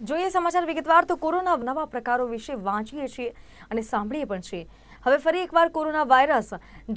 જોઈએ સમાચાર વિગતવાર તો કોરોના નવા પ્રકારો વિશે વાંચીએ છીએ અને સાંભળીએ પણ છીએ. હવે ફરી એકવાર કોરોના વાયરસ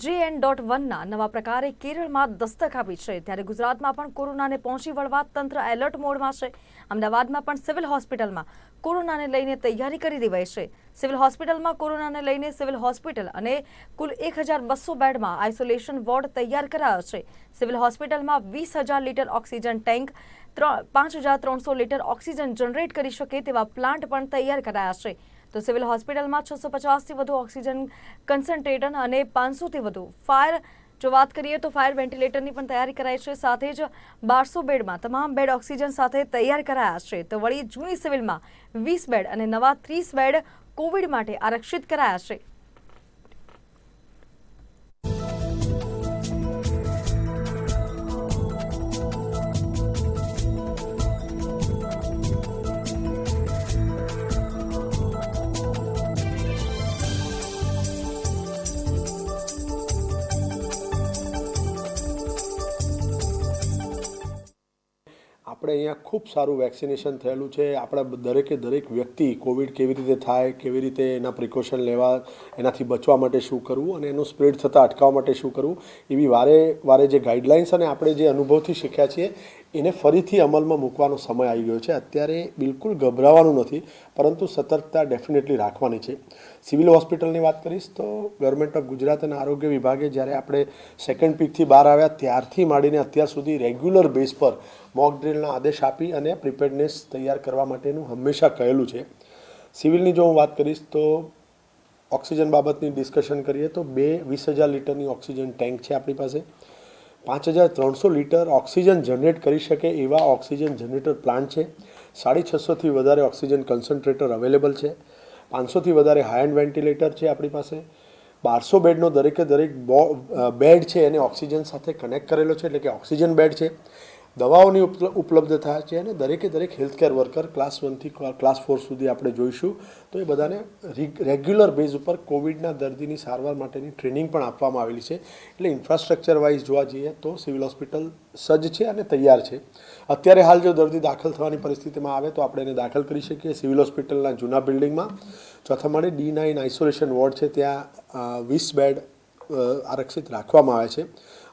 જે એન ડોટ વનના નવા પ્રકારે કેરળમાં દસ્તક આપી છે. ત્યારે ગુજરાતમાં પણ કોરોનાને પહોંચી વળવા તંત્ર એલર્ટ મોડમાં છે. અમદાવાદમાં પણ સિવિલ હોસ્પિટલમાં કોરોનાને લઈને તૈયારી કરી દેવાઈ છે. સિવિલ હોસ્પિટલમાં કોરોનાને લઈને સિવિલ હોસ્પિટલ અને કુલ એક હજાર બસો બેડમાં આઇસોલેશન વોર્ડ તૈયાર કરાયા છે. સિવિલ હોસ્પિટલમાં વીસ હજાર લીટર ઓક્સિજન ટેન્ક, ત્રણ પાંચ હજાર ત્રણસો લીટર ઓક્સિજન જનરેટ કરી શકે તેવા પ્લાન્ટ પણ તૈયાર કરાયા છે. તો સિવિલ હોસ્પિટલમાં છસો પચાસથી વધુ ઓક્સિજન કન્સન્ટ્રેટર અને પાંચસોથી વધુ ફાયર. જો વાત કરીએ તો ફાયર વેન્ટિલેટરની પણ તૈયારી કરાઈ છે, સાથે જ બારસો બેડમાં તમામ બેડ ઓક્સિજન સાથે તૈયાર કરાયા છે. તો વળી જૂની સિવિલમાં વીસ બેડ અને નવા ત્રીસ બેડ કોવિડ માટે આરક્ષિત કરાયા છે. આપણે અહીંયા ખૂબ સારું વેક્સિનેશન થયેલું છે. આપણા દરેકે દરેક વ્યક્તિ કોવિડ કેવી રીતે થાય, કેવી રીતે એના પ્રિકોશન લેવા, એનાથી બચવા માટે શું કરવું અને એનું સ્પ્રેડ થતાં અટકાવવા માટે શું કરવું, એવી વારે વારે જે ગાઈડલાઇન્સ અને આપણે જે અનુભવથી શીખ્યા છીએ એને ફરીથી અમલમાં મૂકવાનો સમય આવી ગયો છે. અત્યારે બિલકુલ ગભરાવાનું નથી, પરંતુ સતર્કતા ડેફિનેટલી રાખવાની છે. સિવિલ હોસ્પિટલની વાત કરીશ તો ગવર્મેન્ટ ઓફ ગુજરાત અને આરોગ્ય વિભાગે જ્યારે આપણે સેકન્ડ પીકથી બહાર આવ્યા ત્યારથી માંડીને અત્યાર સુધી રેગ્યુલર બેઝ પર મોક ડ્રિલના આદેશ આપી અને પ્રિપેર્ડનેસ તૈયાર કરવા માટેનું હંમેશા કહેલું છે. સિવિલની જો હું વાત કરીશ તો ઓક્સિજન બાબતની ડિસ્કશન કરીએ તો બે વીસ હજાર લીટરની ઓક્સિજન ટેન્ક છે આપણી પાસે. પાંચ હજાર ત્રણસો લીટર ઓક્સિજન જનરેટ કરી શકે એવા ઓક્સિજન જનરેટર પ્લાન્ટ છે. સાડી છસોથી વધારે ઓક્સિજન કન્સન્ટ્રેટર અવેલેબલ છે. પાંચસોથી વધારે હાઈ એન્ડ વેન્ટિલેટર છે આપણી પાસે. બારસો બેડનો દરેકે દરેક બેડ છે એને ઓક્સિજન સાથે કનેક્ટ કરેલો છે એટલે કે ઓક્સિજન બેડ છે. દવાઓની ઉપલ- ઉપલબ્ધતા છે અને દરેકે દરેક હેલ્થકેર વર્કર ક્લાસ વનથી ક્લાસ ફોર સુધી આપણે જોઈશું. તો એ બધાને રેગ્યુલર બેઝ ઉપર કોવિડના દર્દીની સારવાર માટેની ટ્રેનિંગ પણ આપવામાં આવેલી છે. એટલે ઇન્ફ્રાસ્ટ્રક્ચર વાઇઝ જોવા જઈએ તો સિવિલ હોસ્પિટલ સજ્જ છે અને તૈયાર છે. અત્યારે હાલ જો દર્દી દાખલ થવાની પરિસ્થિતિમાં આવે તો આપણે એને દાખલ કરી શકીએ સિવિલ હોસ્પિટલના જૂના બિલ્ડિંગમાં ચોથા માળે ડી નાઇન આઇસોલેશન વોર્ડ છે. ત્યાં વીસ બેડ આરક્ષિત રાખવામાં આવે છે.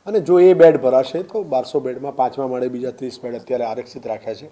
અને જો એ બેડ ભરાશે તો બારસો બેડમાં પાંચમા માળે, બીજા ત્રીસ બેડ અત્યારે આરક્ષિત રાખ્યા છે.